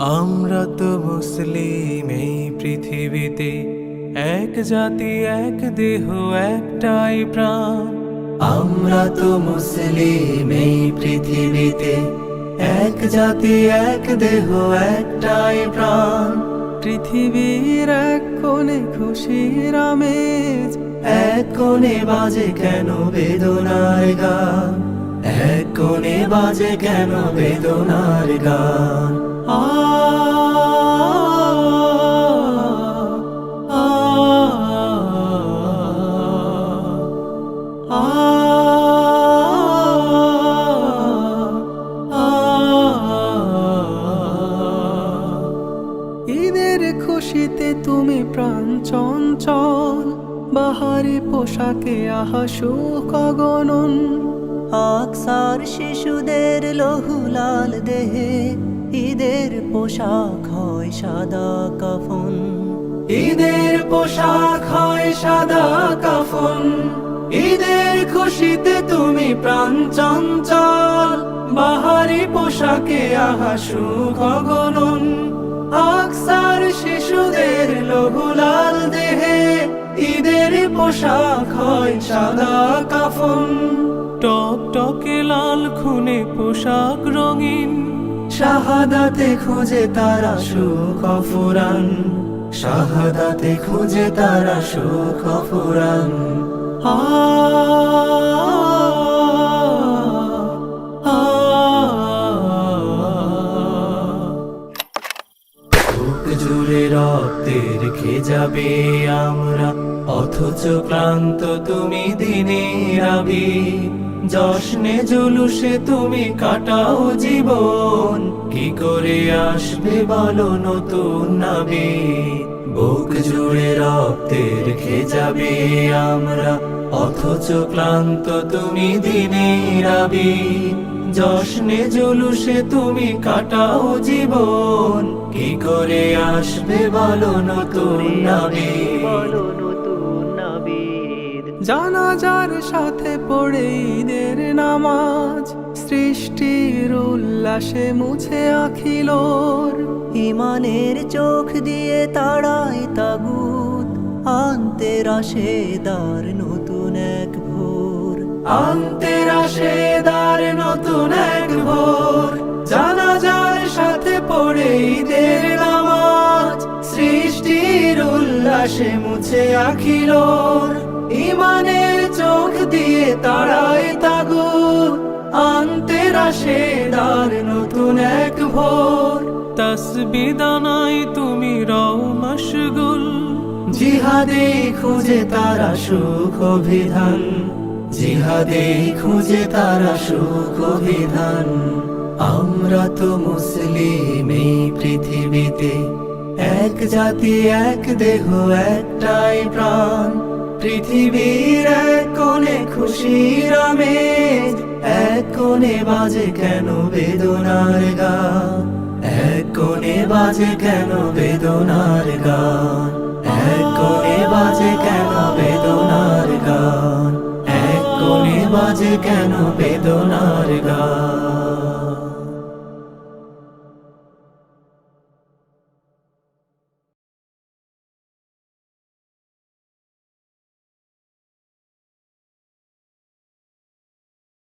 আমরা তো মুসলিম এই পৃথিবীতে। এক জাতি এক দেহ একটাই প্রাণ। আমরা তো মুসলিম এই পৃথিবীতে। এক জাতি এক দেহ একটাই প্রাণ। পৃথিবীর এক কোণে খুশির আমেজ। এক কোণে বাজে কেন বেদনার গান? এক কোণে বাজে কেন বেদনার গান? আ ঈদের খুশিতে তুমি প্রাণ চঞ্চল, বাহারি পোশাকে আহা সুখ গণন আকসার শিশুদের লহু লাল দেহে, ঈদের পোশাক হয় সাদা কাফন। ঈদের পোশাক হয় সাদা কাফন। ঈদের খুশিতে তুমি প্রাণ চঞ্চল। বাহারি পোশাকে আহা সুখ গণন আকসার শিশুদের লঘুলাল দেহে পোশাক হয় সাদা কাফন। টক টকে লাল খুনে পোশাক রঙিন। শাহাদাতে খুঁজে তারা সুখ ফুরান শাহাদাতে খুঁজে তারা সুখ ফুরান আ আ যাবে আমরা। অথচ ক্লান্ত তুমি দিনের আবি। যশ্নে জুলুসে তুমি কাটাও জীবন। কি করে আসবে বলো নতুন নাবি বুক জুড়ে রক্তের রেখে যাবে আমরা। অথচ ক্লান্ত তুমি দিনে আবি। যশ্নে জুলুসে তুমি কাটাও জীবন। কি করে আসবে বলো নতুন নাবি বলো নতুন নাবিদ। জানাজার সাথে পড়ে ঈদের নামাজ। সৃষ্টির উল্লাসে মুছে আখিলোর ইমানের চোখ দিয়ে তাড়ায় তাগুত। আনতে রাশে দার নতুন আনতে আসে দার নতুন এক ভোর জানাজার সাথে পড়ে ঈদের নামাজ। সৃষ্টির উল্লাসে মুছে আখিলোর ইমানের চোখ দিয়ে তাড়ায় তাগু। আনতে আসে দার নতুন এক ভোর। তসবিদানাই তুমি রও মশগুল। জিহাদে খুঁজে তারা সুখ অভিধান। জিহাদে খুঁজে তারা সুখ অভিধান। আমরা তো মুসলিম এই পৃথিবীতে। এক জাতি, এক দেহ, একটাই প্রাণ। পৃথিবীর এক কোণে খুশির আমেজ। এক কোণে বাজে কেন বেদনার গান? এক কোণে বাজে কেন বেদনার গান? কেন বেদনার গা